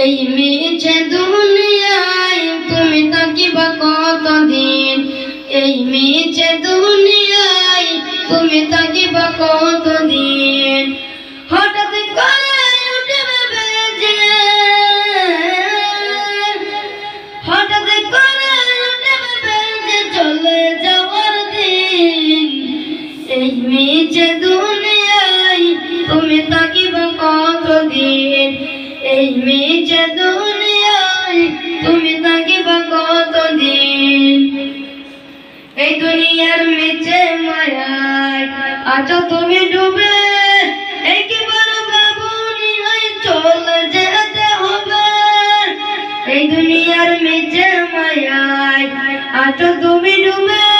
এই মিছে দুনিয়ায় তুমি থাকিবা কতদিন? এই মিছে দুনিয়ায় তুমি থাকিবা কতদিন? এই মেয়েছে দুনিয়ায় তুমি থাকিবা কতদিন? এই দুনিয়ার মেচে মায়ায় আছো তুমি ডুবে এই দুনিয়ার মেচে মায়ায় আছো তুমি ডুবে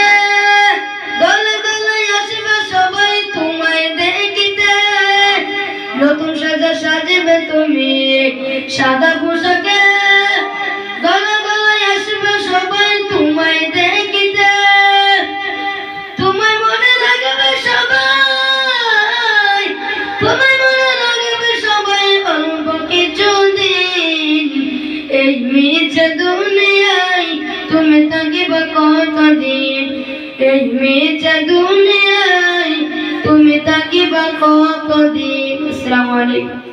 সাজা সাজিবে তুমি। সাদা পোশাকে দলে দলে আসবে সবাই তোমায় দেখিতে। তোমায় মনে রাখবে সবাই, তোমায় মনে রাখবে সবাই অল্প কিছু দিন। এই মিছে দুনিয়ায় তুমি থাকিবা কতদিন? এই মিছে দুনিয়ায় তুমি থাকিবা কতদিন আসসালামু আলাইকুম